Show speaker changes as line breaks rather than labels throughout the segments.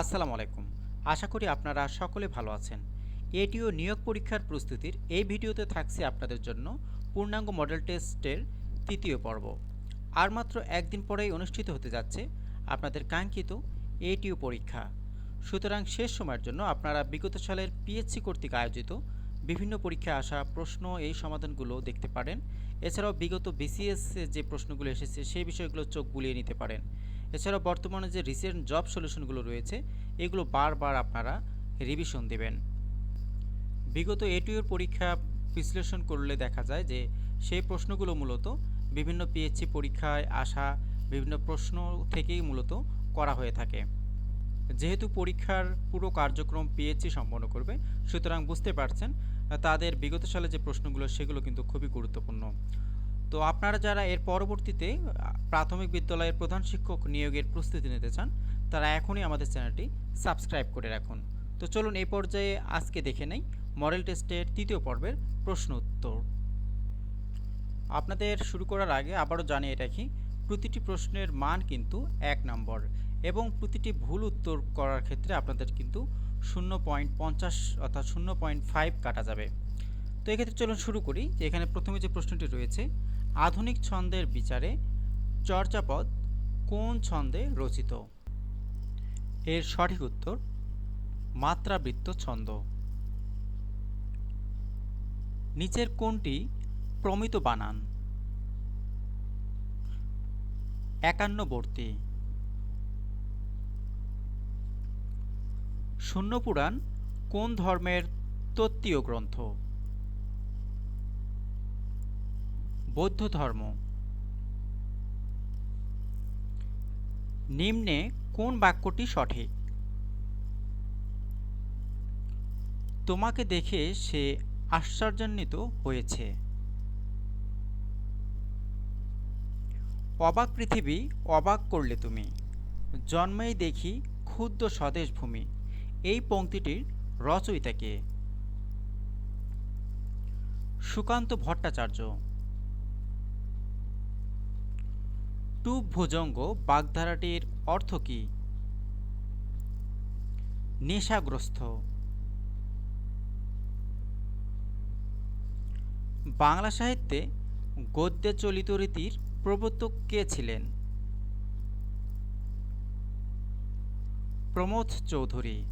আসসালামু আলাইকুম। আশা করি আপনারা সকলে ভালো আছেন। এটিও নিয়োগ পরীক্ষার প্রস্তুতির এই ভিডিওতে থাকছে আপনাদের জন্য পূর্ণাঙ্গ মডেল টেস্টের তৃতীয় পর্ব। আর মাত্র একদিন পরেই অনুষ্ঠিত হতে যাচ্ছে আপনাদের কাঙ্ক্ষিত এটিও পরীক্ষা। সুতরাং শেষ সময়ের জন্য আপনারা বিগত সালের পিএসসি কর্তৃক আয়োজিত বিভিন্ন পরীক্ষায় আসা প্রশ্ন, এই সমাধানগুলো দেখতে পারেন। এছাড়াও বিগত বিসিএস যে প্রশ্নগুলো এসেছে, সেই বিষয়গুলো চোখ বুলিয়ে নিতে পারেন। এছাড়াও বর্তমানে যে রিসেন্ট জব সলিউশনগুলো রয়েছে, এগুলো বারবার আপনারা রিভিশন দেবেন। বিগত এটিওর পরীক্ষা বিশ্লেষণ করলে দেখা যায় যে, সেই প্রশ্নগুলো মূলত বিভিন্ন পিএইচসি পরীক্ষায় আসা বিভিন্ন প্রশ্ন থেকেই মূলত করা হয়ে থাকে। যেহেতু পরীক্ষার পুরো কার্যক্রম পিএইচসি সম্পন্ন করবে, সুতরাং বুঝতে পারছেন, তাদের বিগত সালে যে প্রশ্নগুলো সেগুলো কিন্তু খুবই গুরুত্বপূর্ণ। তো আপনারা যারা এর পরবর্তীতে প্রাথমিক বিদ্যালয়ের প্রধান শিক্ষক নিয়োগের প্রস্তুতি নিতে চান, তারা এখনই আমাদের চ্যানেলটি সাবস্ক্রাইব করে রাখুন। তো চলুন এই পর্যায়ে আজকে দেখে নেই মডেল টেস্টের তৃতীয় পর্বের প্রশ্ন উত্তর। আপনাদের শুরু করার আগে আবারও জানিয়ে রাখি, প্রতিটি প্রশ্নের মান কিন্তু এক নম্বর এবং প্রতিটি ভুল উত্তর করার ক্ষেত্রে আপনাদের কিন্তু শূন্য পয়েন্ট পঞ্চাশ অর্থাৎ শূন্য পয়েন্ট ফাইভ কাটা যাবে। তো এক্ষেত্রে চলুন শুরু করি যে এখানে প্রথমে যে প্রশ্নটি রয়েছে আধুনিক ছন্দের বিচারে চর্যাপদ কোন ছন্দে রচিত? এর সঠিক উত্তর মাত্রাবৃত্ত ছন্দ। নিচের কোনটি প্রমিত বানান? একান্নবর্তী শূন্যপুরাণ কোন ধর্মের তত্ত্বীয় গ্রন্থ? বৌদ্ধ ধর্ম। নিম্নে কোন বাক্যটি সঠিক? তোমাকে দেখে সে আশ্চর্যান্বিত হয়েছে। অবাক পৃথিবী অবাক করলে তুমি। জন্মেই দেখি ক্ষুদ্র স্বদেশ ভূমি। এই পংক্তিটির রচয়িতা কে? সুকান্ত ভট্টাচার্য। টুপ ভুজঙ্গ বাগধারাটির অর্থ কী? নেশাগ্রস্ত। বাংলা সাহিত্যে গদ্যে চলিত রীতির প্রবর্তক কে ছিলেন? প্রমোদ চৌধুরী।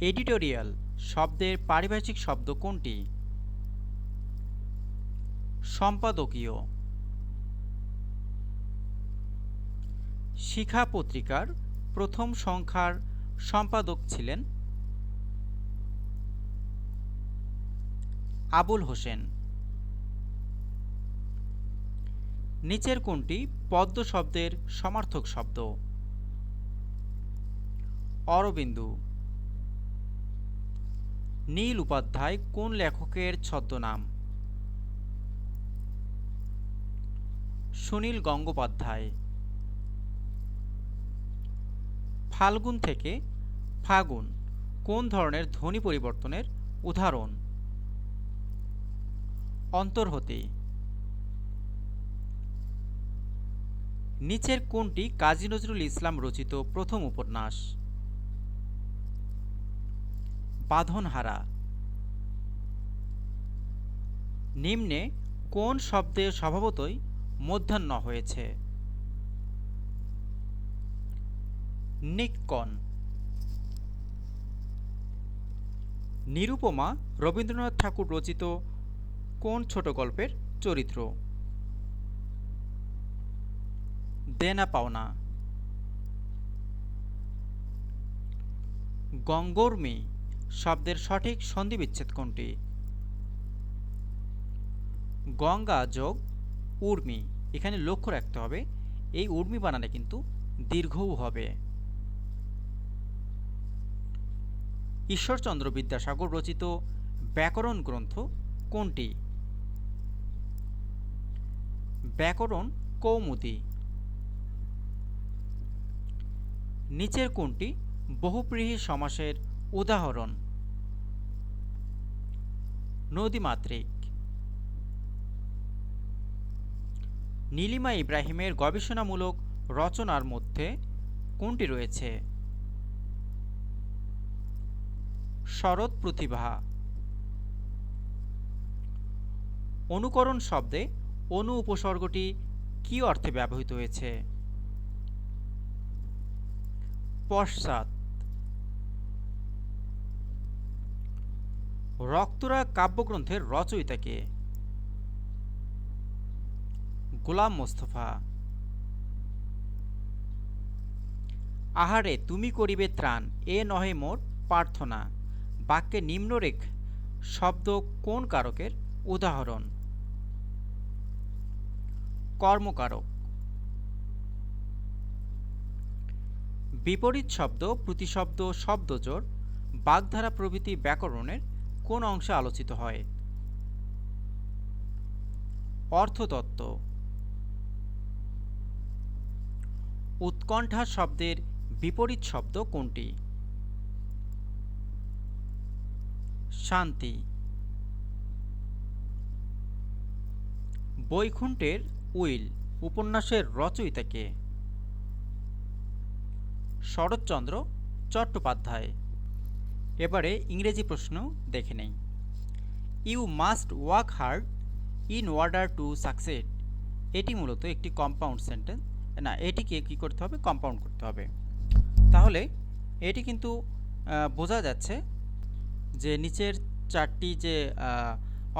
এডিটোরিয়াল শব্দের পারিভাষিক শব্দ কোনটি? সম্পাদকীয়। শিখা পত্রিকার প্রথম সংখ্যার সম্পাদক ছিলেন আবুল হোসেন। নিচের কোনটি পদ্ম শব্দের সমার্থক শব্দ। অরবিন্দু। নীল উপাধ্যায় কোন লেখকের ছদ্মনাম? সুনীল গঙ্গোপাধ্যায়। ফাল্গুন থেকে ফাগুন, কোন ধরনের ধ্বনি পরিবর্তনের উদাহরণ? অন্তর হতে। নিচের কোনটি কাজী নজরুল ইসলাম রচিত প্রথম উপন্যাস? বাঁধনহারা। নিম্নে কোন শব্দে স্বভাবতই মধ্যাহ্ন হয়েছে। নিক্কন। নিরুপমা রবীন্দ্রনাথ ঠাকুর রচিত কোন ছোট গল্পের চরিত্র? দেনা পাওনা। গঙ্গর্মী শব্দের সঠিক সন্ধিবিচ্ছেদ কোনটি? গঙ্গা যোগ উর্মি। এখানে লক্ষ্য রাখতে হবে, এই উর্মি বানানে কিন্তু দীর্ঘও হবে। ঈশ্বরচন্দ্র বিদ্যাসাগর রচিত ব্যাকরণ গ্রন্থ কোনটি? ব্যাকরণ কৌমুদী। নিচের কোনটি? বহুপ্রীহী সমাসের উদাহরণ। নদীমাতৃক নীলিমা ইব্রাহিমের গবেষণামূলক রচনার মধ্যে কোনটি রয়েছে? শরৎ প্রতিভা। অনুকরণ শব্দে অনু উপসর্গটি কি অর্থে ব্যবহৃত হয়েছে? পশ্চাৎ। রক্তরা কাব্যগ্রন্থের রচয়িতা কে গোলাম মোস্তফা। আহারে, তুমি করিবে ত্রাণ, এ নহে মোর প্রার্থনা। বাক্যে নিম্নরেখ, শব্দ কোন কারকের? উদাহরণ, কর্মকারক। বিপরীত শব্দ, প্রতিশব্দ, শব্দজোড়, বাগধারা প্রভৃতি ব্যাকরণের কোন অংশে আলোচিত হয়? অর্থতত্ত্ব উৎকণ্ঠা শব্দের বিপরীত শব্দ কোনটি? শান্তি। বৈকুণ্ঠের উইল, উপন্যাসের রচয়িতা কে শরৎচন্দ্র চট্টোপাধ্যায়। এবারে ইংরেজি প্রশ্ন দেখে নেই। You must work hard in order to succeed এটি মূলত একটি কম্পাউন্ড সেন্টেন্স না, এটিকে কী করতে হবে? কম্পাউন্ড করতে হবে। তাহলে এটি কিন্তু বোঝা যাচ্ছে যে নিচের চারটি যে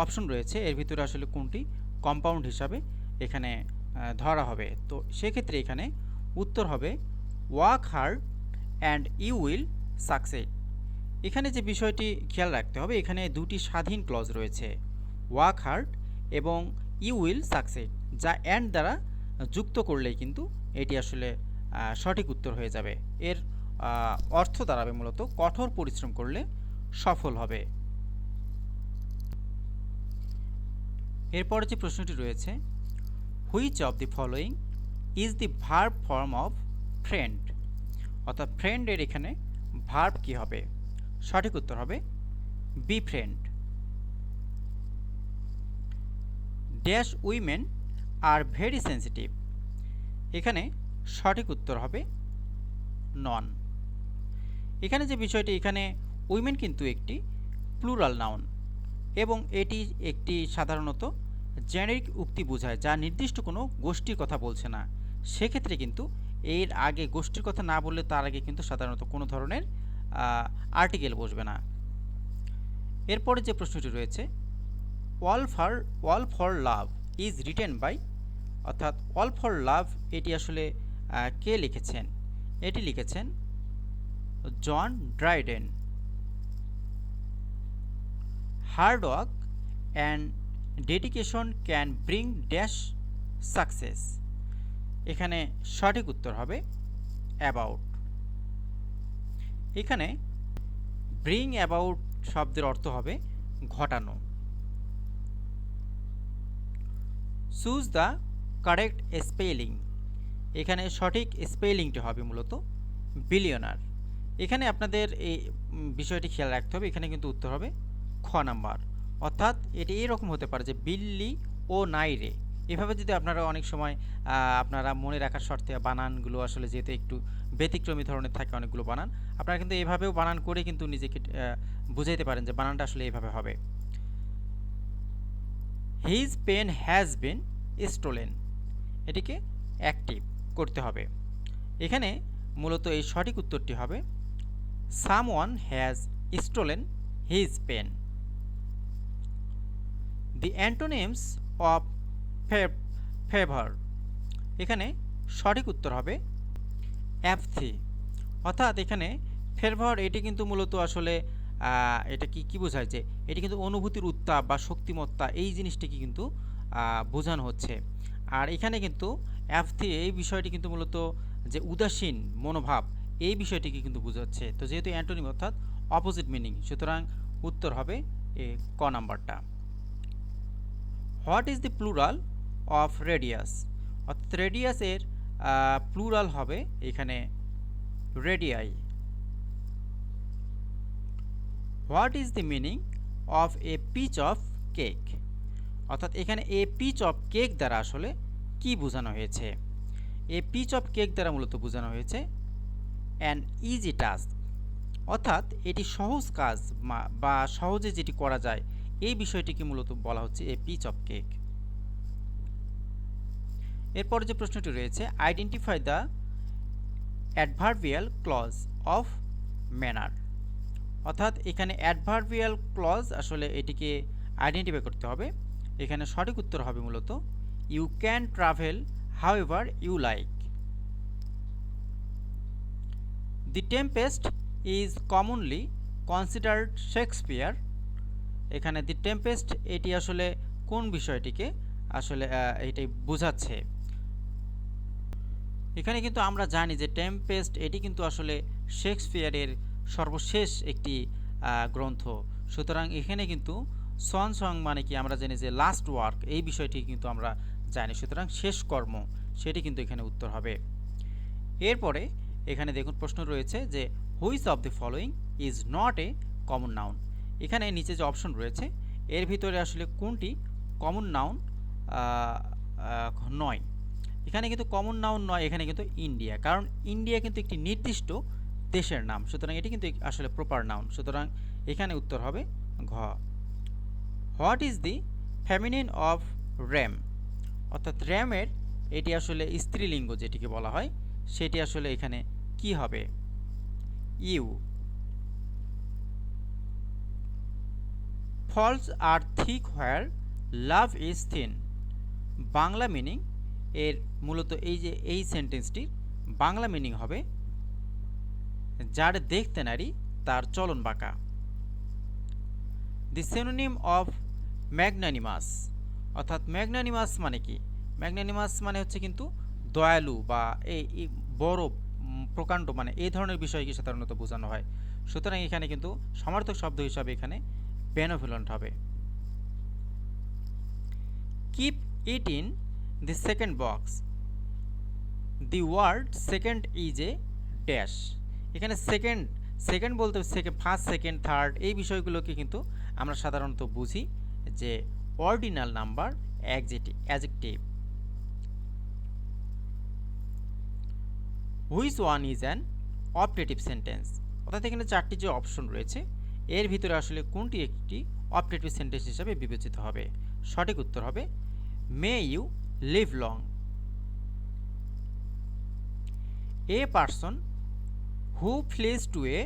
অপশন রয়েছে, এর ভিতরে আসলে কোনটি? কম্পাউন্ড হিসাবে এখানে ধরা হবে। তো সেক্ষেত্রে এখানে উত্তর হবে work hard and you will succeed এখানে যে বিষয়টি খেয়াল রাখতে হবে, এখানে দুটি স্বাধীন ক্লজ রয়েছে ওয়ার্ক হার্ড এবং ইউ উইল সাকসেড যা অ্যান্ড দ্বারা যুক্ত করলেই কিন্তু এটি আসলে সঠিক উত্তর হয়ে যাবে। এর অর্থ দাঁড়াবে মূলত কঠোর পরিশ্রম করলে সফল হবে। এরপরে যে প্রশ্নটি রয়েছে which of the following is the verb form of friend অর্থাৎ ফ্রেন্ডের এখানে ভার্ব কি হবে? সঠিক উত্তর হবে befriend dash women are very sensitive এখানে সঠিক উত্তর হবে নন এখানে যে বিষয়টি, এখানে উইমেন কিন্তু একটি প্লুরাল নাউন এবং এটি একটি সাধারণত জেনেরিক উক্তি বোঝায়, যা নির্দিষ্ট কোনো গোষ্ঠীর কথা বলছে না। সেক্ষেত্রে কিন্তু এর আগে গোষ্ঠীর কথা না বললে তার আগে কিন্তু সাধারণত কোনো ধরনের আর্টিকেল বসবে না। এরপরে যে প্রশ্নটি রয়েছে all for all for love is written by অর্থাৎ অল ফর লাভ এটি আসলে কে লিখেছেন? এটি লিখেছেন John Dryden. Hard work and dedication can bring dash success. এখানে সঠিক উত্তর হবে অ্যাবাউট। এখানে ব্রিং অ্যাবাউট শব্দের অর্থ হবে ঘটানো। চুজ দ্য কারেক্ট স্পেলিং এখানে সঠিক স্পেলিংটি হবে মূলত বিলিয়নার এখানে আপনাদের এই বিষয়টি খেয়াল রাখতে হবে। এখানে কিন্তু উত্তর হবে খ নাম্বার। অর্থাৎ এটি এরকম হতে পারে যে বিল্লি ও নাইরে এভাবে যদি আপনারা অনেক সময় আপনারা মনে রাখার স্বার্থে বানানগুলো আসলে যেহেতু একটু ব্যতিক্রমী ধরনের থাকে, অনেকগুলো বানান, আপনারা কিন্তু এভাবেও বানান করে কিন্তু নিজেকে বুঝাইতে পারেন যে বানানটা আসলে এভাবে হবে। His pen has been stolen এটিকে অ্যাক্টিভ করতে হবে। এখানে মূলত এই সঠিক উত্তরটি হবে someone has stolen his pen the antonyms of favour এখানে সঠিক উত্তর হবে অ্যাপথি অর্থাৎ এখানে ফেভার এটি কিন্তু মূলত আসলে এটা কি কি বোঝায় যে, এটি কিন্তু অনুভূতির উত্তাপ বা শক্তিমত্তা এই জিনিসটিকে কিন্তু বোঝানো হচ্ছে। আর এখানে কিন্তু অ্যাপথি এই বিষয়টি কিন্তু মূলত যে উদাসীন মনোভাব, এই বিষয়টিকে কিন্তু বোঝাচ্ছে। তো যেহেতু অ্যান্টোনিম অর্থাৎ অপোজিট মিনিং সুতরাং উত্তর হবে এ ক নাম্বারটা। What is the plural of radius অর্থাৎ রেডিয়াসের প্লুরাল হবে এখানে radii what is the meaning of a piece of cake অর্থাৎ এখানে এ পিচ অফ কেক দ্বারা আসলে কি বোঝানো হয়েছে? এ পিচ অফ কেক দ্বারা মূলত বোঝানো হয়েছে অ্যান ইজি টাস্ক অর্থাৎ এটি সহজ কাজ বা সহজে যেটি করা যায়, এই বিষয়টিকে মূলত বলা হচ্ছে এ পিচ অফ কেক এরপর যে প্রশ্নটি রয়েছে identify the adverbial clause of manner অর্থাৎ এখানে অ্যাডভার্বিয়াল ক্লজ আসলে এটিকে আইডেন্টিফাই করতে হবে। এখানে সঠিক উত্তর হবে মূলত you can travel however you like the Tempest is commonly considered Shakespeare এখানে দি টেম্পেস্ট এটি আসলে কোন বিষয়টিকে আসলে এটাই বোঝাচ্ছে? এখানে কিন্তু আমরা জানি যে টেম্পেস্ট এটি কিন্তু আসলে শেক্সপিয়ারের সর্বশেষ একটি গ্রন্থ। সুতরাং এখানে কিন্তু সন সং মানে কি? আমরা জানি যে লাস্ট ওয়ার্ক এই বিষয়টি কিন্তু আমরা জানি। সুতরাং শেষ কর্ম, সেটি কিন্তু এখানে উত্তর হবে। এরপরে এখানে দেখুন প্রশ্ন রয়েছে যে, which of the following is not a common noun? এখানে নিচে যে অপশন রয়েছে, এর ভিতরে আসলে কোনটি কমন নাউন নয়। এখানে কিন্তু কমন নাউন নয়, এখানে কিন্তু ইন্ডিয়া। কারণ ইন্ডিয়া কিন্তু একটি নির্দিষ্ট দেশের নাম, সুতরাং এটি কিন্তু আসলে প্রপার নাউন। সুতরাং এখানে উত্তর হবে ঘ। What is the feminine of ram? অর্থাৎ র্যামের এটি আসলে স্ত্রীলিঙ্গ যেটিকে বলা হয়, সেটি আসলে এখানে কি হবে? You. Faults are thick where, love is thin. Bangla meaning এর মূলত এই যে, এই সেন্টেন্সটির বাংলা মিনিং হবে, যার দেখতে নারী তার চলন বাঁকা। দি সিনোনিম অফ ম্যাগনানিমাস অর্থাৎ ম্যাগনানিমাস মানে কি? ম্যাগনানিমাস মানে হচ্ছে কিন্তু দয়ালু বা এই বড় প্রকাণ্ড মানে এই ধরনের বিষয়কে সাধারণত বোঝানো হয়। সুতরাং এখানে কিন্তু সমার্থক শব্দ হিসাবে এখানে বেনোভেলন্ট হবে। Keep it in the second box the word second is a dash এখানে সেকেন্ড সেকেন্ড বলতে সেকেন্ড ফার্স্ট সেকেন্ড থার্ড এই বিষয়গুলোকে কিন্তু আমরা সাধারণত বুঝি যে ordinal number adjective which one is an optative sentence অর্থাৎ এখানে চারটি যে অপশন রয়েছে, এর ভিতরে আসলে কোনটি একটি অপটেটিভ সেন্টেন্স হিসাবে বিবেচিত হবে? সঠিক উত্তর হবে may you live long a person who flees to a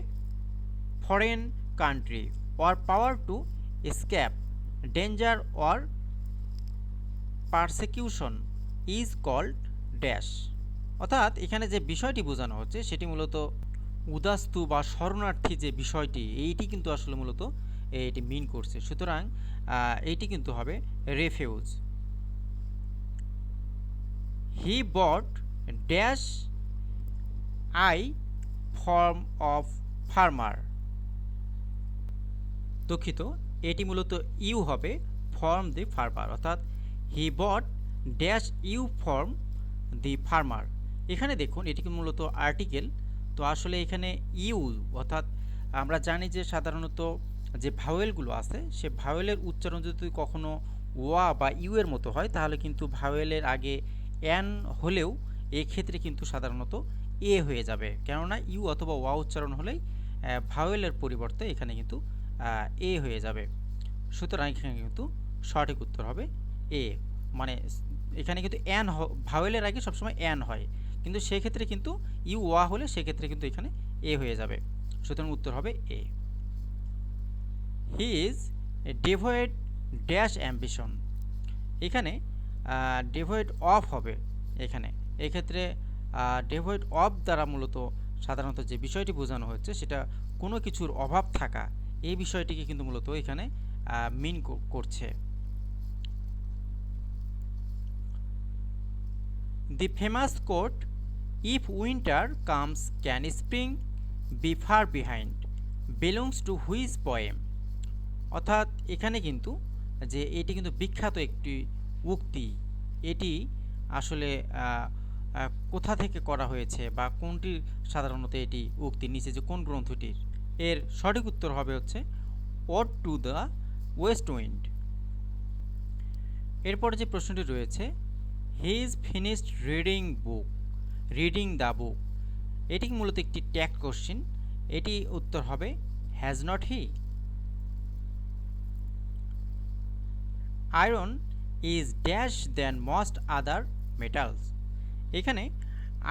foreign country or power to escape danger or persecution is called dash. অর্থাৎ এখানে যে বিষয়টি বোঝানো হচ্ছে, সেটি মূলত উদাস্তু বা শরণার্থী যে বিষয়টি, এইটি কিন্তু আসলে মূলত এটি মিন করছে। সুতরাং এইটি কিন্তু হবে refuge. He bought dash I farm of farmer. দুঃখিত এটি মূলত ইউ হবে ফর্ম দি ফার্মার, অর্থাৎ he bought dash you from the farmer. এখানে দেখুন, এটি কি মূলত আর্টিকেল? তো আসলে এখানে ইউ, অর্থাৎ আমরা জানি যে সাধারণত যে ভাওয়েলগুলো আছে, সে ভাওয়েলের উচ্চারণ যদি কখনো ওয়া বা ইউ এর মতো হয়, তাহলে কিন্তু ভাওয়েলের আগে অ্যান হলেও এক্ষেত্রে কিন্তু সাধারণত এ হয়ে যাবে। কেননা ইউ অথবা ওয়া উচ্চারণ হলেই ভাওয়েলের পরিবর্তে এখানে কিন্তু এ হয়ে যাবে। সুতরাং এখানে কিন্তু সঠিক উত্তর হবে এ। মানে এখানে কিন্তু অ্যান ভাওয়েলের আগে সবসময় অ্যান হয়। কিন্তু সেক্ষেত্রে কিন্তু ইউ ওয়া হলে সেক্ষেত্রে কিন্তু এখানে এ হয়ে যাবে। সুতরাং উত্তর হবে A. He is devoid dash ambition. এখানে ডেভয়েড অফ হবে এখানে। এক্ষেত্রে ডেভয়েড অফ দ্বারা মূলত সাধারণত যে বিষয়টি বোঝানো হচ্ছে সেটা কোনো কিছুর অভাব থাকা এই বিষয়টিকে কিন্তু মূলত এখানে মিন করছে। The famous quote if winter comes can spring be far behind belongs to whose poem অর্থাৎ এখানে কিন্তু, যে এটি কিন্তু বিখ্যাত একটি উক্তি। এটি আসলে কোথা থেকে করা হয়েছে বা কোনটির সাধারণত এটি উক্তি? নিচে যে কোন গ্রন্থটির? এর সঠিক উত্তর হবে হচ্ছে ode to the west wind. এরপরে যে প্রশ্নটি রয়েছে, he is finished reading book, reading the book. এটি মূলত একটি ট্যাগ কোশ্চিন। এটি উত্তর হবে, has not he? Iron is dash then most other metals. এখানে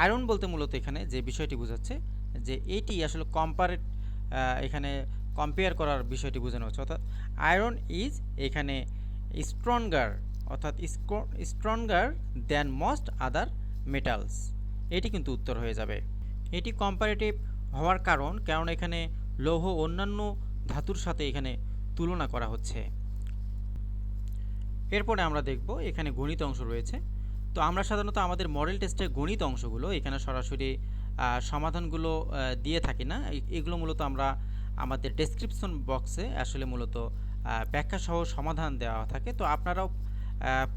আয়রন বলতে মূলত এখানে যে বিষয়টি বোঝাচ্ছে, যে এটি আসলে কম্পারেট এখানে কম্পেয়ার করার বিষয়টি বোঝানো হচ্ছে। অর্থাৎ আয়রন ইজ এখানে স্ট্রঙ্গার অর্থাৎ stronger than most other metals এটি কিন্তু উত্তর হয়ে যাবে। এটি কম্পারেটিভ হওয়ার কারণ কারণ এখানে লৌহ অন্যান্য ধাতুর সাথে এখানে তুলনা করা হচ্ছে। এরপরে আমরা দেখব এখানে গণিত অংশ রয়েছে। তো আমরা সাধারণত আমাদের মডেল টেস্টের গণিত অংশগুলো এখানে সরাসরি সমাধানগুলো দিয়ে থাকি না। এগুলো মূলত আমরা আমাদের ডেসক্রিপশন বক্সে আসলে মূলত ব্যাখ্যা সহ সমাধান দেওয়া থাকে। তো আপনারাও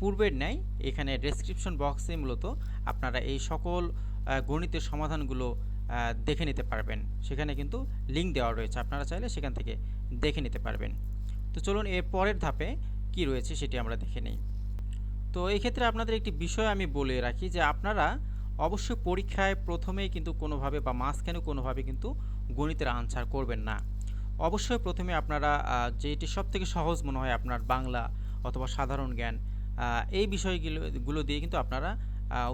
পূর্বের ন্যায় এখানে ডেসক্রিপশন বক্সে মূলত আপনারা এই সকল গণিতের সমাধানগুলো দেখে নিতে পারবেন। সেখানে কিন্তু লিঙ্ক দেওয়া রয়েছে। আপনারা চাইলে সেখান থেকে দেখে নিতে পারবেন। তো চলুন এর পরের ধাপে কি রয়েছে সেটি আমরা দেখে নিই। তো এই ক্ষেত্রে আপনাদের একটি বিষয় আমি বলে রাখি যে আপনারা অবশ্যই পরীক্ষায় প্রথমেই কিন্তু কোনোভাবে বা মাঝখানে কোনোভাবে কিন্তু গণিতের আনসার করবেন না। অবশ্যই প্রথমে আপনারা যেটি সব থেকে সহজ মনে হয় আপনার বাংলা অথবা সাধারণ জ্ঞান এই বিষয়গুলো, গুলো দিয়ে কিন্তু আপনারা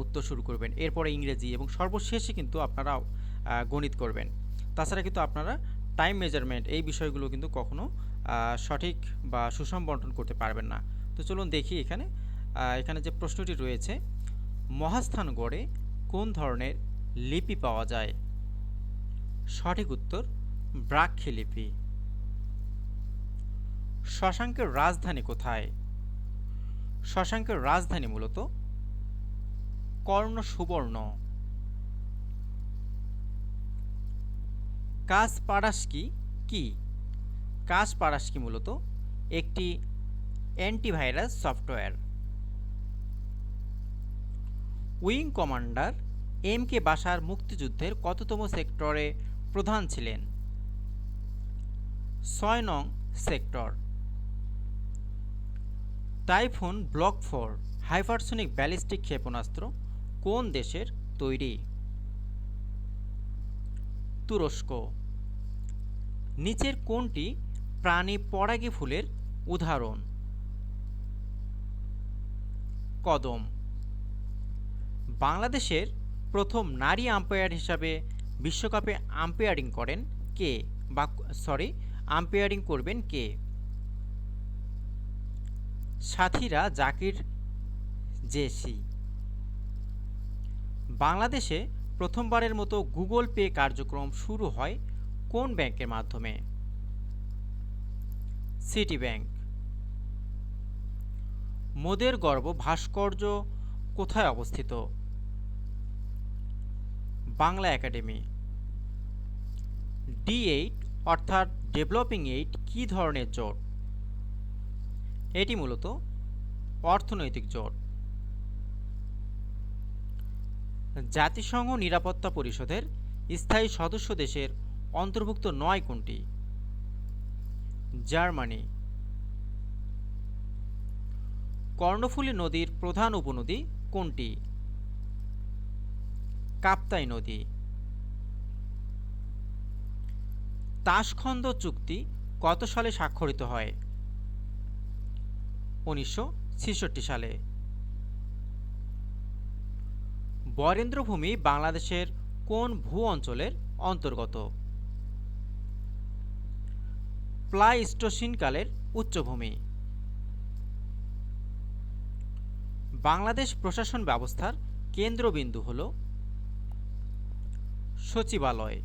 উত্তর শুরু করবেন। এরপরে ইংরেজি এবং সর্বশেষে কিন্তু আপনারা গণিত করবেন। তাছাড়া কিন্তু আপনারা টাইম মেজারমেন্ট এই বিষয়গুলো কিন্তু কখনো সঠিক বা সুষম বন্টন করতে পারবেন না। তো চলুন দেখি এখানে এখানে যে প্রশ্নটি রয়েছে, মহাস্থানগড়ে কোন ধরনের লিপি পাওয়া যায়? সঠিক উত্তর ব্রাক্ষী লিপি। শশাঙ্কের রাজধানী কোথায়? শশাঙ্কের রাজধানী মূলত কর্ণ সুবর্ণ কাজ কি? কাজ পারাস্কি মূলত একটি antivirus software. Wing commander M K Bashar মুক্তিযুদ্ধের কততম সেক্টরে প্রধান ছিলেন? ছয় নং sector. Typhoon block four, hypersonic ballistic ক্ষেপণাস্ত্র কোন দেশের তৈরি? তুরস্ক। নিচের কোনটি প্রাণী পরাগী ফুলের উদাহরণ? কদম। বাংলাদেশের প্রথম নারী আম্পায়ার হিসাবে বিশ্বকাপে আম্পায়ারিং করেন কে বা সরি, আম্পায়ারিং করবেন কে? সাথীরা জাকির জেসি। বাংলাদেশে প্রথমবারের মতো গুগল পে কার্যক্রম শুরু হয় কোন ব্যাংকের মাধ্যমে? সিটি ব্যাংক মোদের গর্ব ভাস্কর্য কোথায় অবস্থিত? বাংলা একাডেমি। ডি এইট অর্থাৎ ডেভেলপিং এইট কী ধরনের জোট? এটি মূলত অর্থনৈতিক জোট। জাতিসংঘ নিরাপত্তা পরিষদের স্থায়ী সদস্য দেশের অন্তর্ভুক্ত নয় কোনটি? জার্মানি। কর্ণফুলী নদীর প্রধান উপনদী কোনটি? কাপ্তাই নদী। তাসখন্দ চুক্তি কত সালে স্বাক্ষরিত হয়? উনিশশো ছেষট্টি সালে। বরেন্দ্রভূমি বাংলাদেশের কোন ভূ অঞ্চলের অন্তর্গত? প্লাইস্টোসিনকালের উচ্চভূমি। বাংলাদেশ প্রশাসন ব্যবস্থার কেন্দ্রবিন্দু হল সচিবালয়।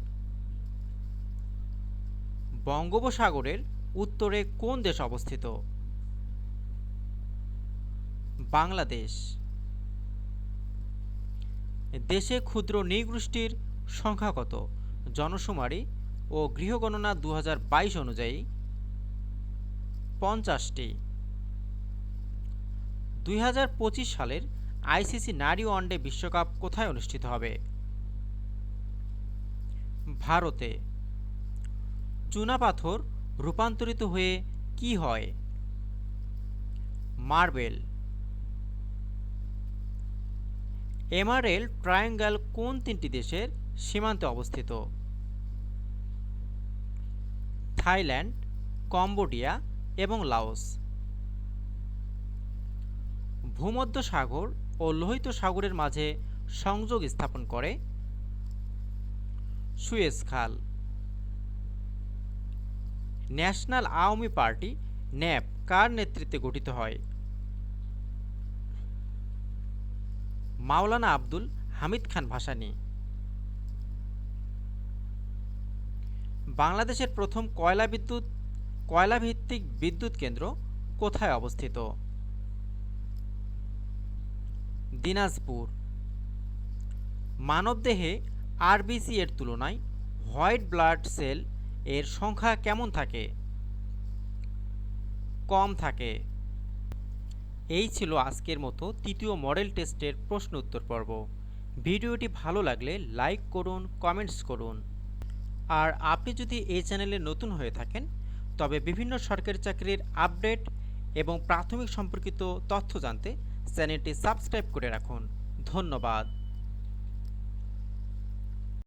বঙ্গোপসাগরের উত্তরে কোন দেশ অবস্থিত? বাংলাদেশ। দেশে ক্ষুদ্র নৃগোষ্ঠীর সংখ্যা কত? জনশুমারি ও গৃহগণনা দু হাজার বাইশ অনুযায়ী পঞ্চাশটি। দুই হাজার পঁচিশ সালের আইসিসি নারী ওয়ানডে বিশ্বকাপ কোথায় অনুষ্ঠিত হবে? ভারতে চুনাপাথর রূপান্তরিত হয়ে কি হয়? মার্বেল। এমআরএল ট্রায়াঙ্গেল কোন তিনটি দেশের সীমান্তে অবস্থিত? থাইল্যান্ড, কম্বোডিয়া এবং লাওস। ভূমধ্য সাগর ও লোহিত সাগরের মাঝে সংযোগ স্থাপন করে সুয়েজ খাল। ন্যাশনাল আওয়ামী পার্টি, ন্যাপ, কার নেতৃত্বে গঠিত হয়? মাওলানা আব্দুল হামিদ খান ভাসানী। বাংলাদেশের প্রথম কয়লা বিদ্যুৎ, কয়লা ভিত্তিক বিদ্যুৎ কেন্দ্র কোথায় অবস্থিত? দিনাজপুর। মানবদেহে আরবিসি এর তুলনায় হোয়াইট ব্লাড সেল এর সংখ্যা কেমন থাকে? কম থাকে। এই ছিল আজকের মতো তৃতীয় মডেল টেস্টের প্রশ্ন উত্তর পর্ব। ভিডিওটি ভালো লাগলে লাইক করুন, কমেন্টস করুন। আর আপনি যদি এই চ্যানেলে নতুন হয়ে থাকেন, তবে বিভিন্ন সরকারি চাকরির আপডেট এবং প্রাথমিক সম্পর্কিত তথ্য জানতে চ্যানেলটি সাবস্ক্রাইব করে রাখুন। ধন্যবাদ।